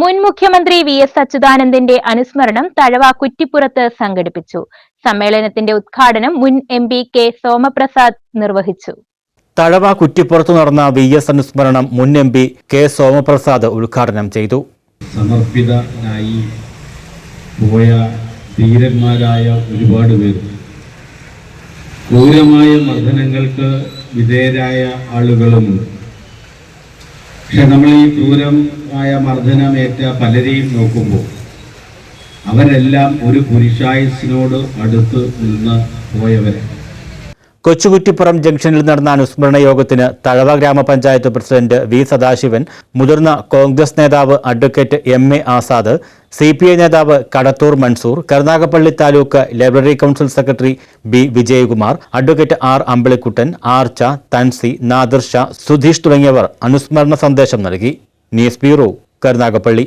മുൻ മുഖ്യമന്ത്രി V S അച്യുതാനന്ദന്റെ അനുസ്മരണം തഴവ കുറ്റിപ്പുറത്ത് സംഘടിപ്പിച്ചു. സമ്മേളനത്തിന്റെ ഉദ്ഘാടനം മുൻ എം പി കെ സോമപ്രസാദ് നിർവഹിച്ചു. തഴവ കുറ്റിപ്പുറത്ത് നടന്ന വി എസ് അനുസ്മരണം മുൻ എം പി കെ സോമപ്രസാദ് ഉദ്ഘാടനം ചെയ്തു. സമർപ്പിതനായി പോയ ധീരന്മാരായ ഒരുപാട് പേർ. ക്രൂരമായ മർദ്ദനങ്ങൾക്ക് വിധേയരായ ആളുകളുമുണ്ട്. പക്ഷെ നമ്മൾ ഈ ക്രൂരമായ മർദ്ദനമേറ്റ പലരെയും നോക്കുമ്പോൾ അവരെല്ലാം ഒരു പുരുഷായുസിനോട് അടുത്ത് നിന്ന് പോയവരാണ്. കൊച്ചുകുറ്റിപ്പുറം ജംഗ്ഷനിൽ നടന്ന അനുസ്മരണ യോഗത്തിന് തഴവ ഗ്രാമപഞ്ചായത്ത് പ്രസിഡന്റ് വി സദാശിവൻ മുതിർന്ന കോൺഗ്രസ് നേതാവ് advocate M A Azad C P I നേതാവ് Kadathur Mansoor Karunagappally taluk library council secretary B Vijayakumar advocate R Ambilikuttan Archa Thansi Nadirsha Sudheesh തുടങ്ങിയവർ അനുസ്മരണ സന്ദേശം നൽകി. News bureau Karunagappally.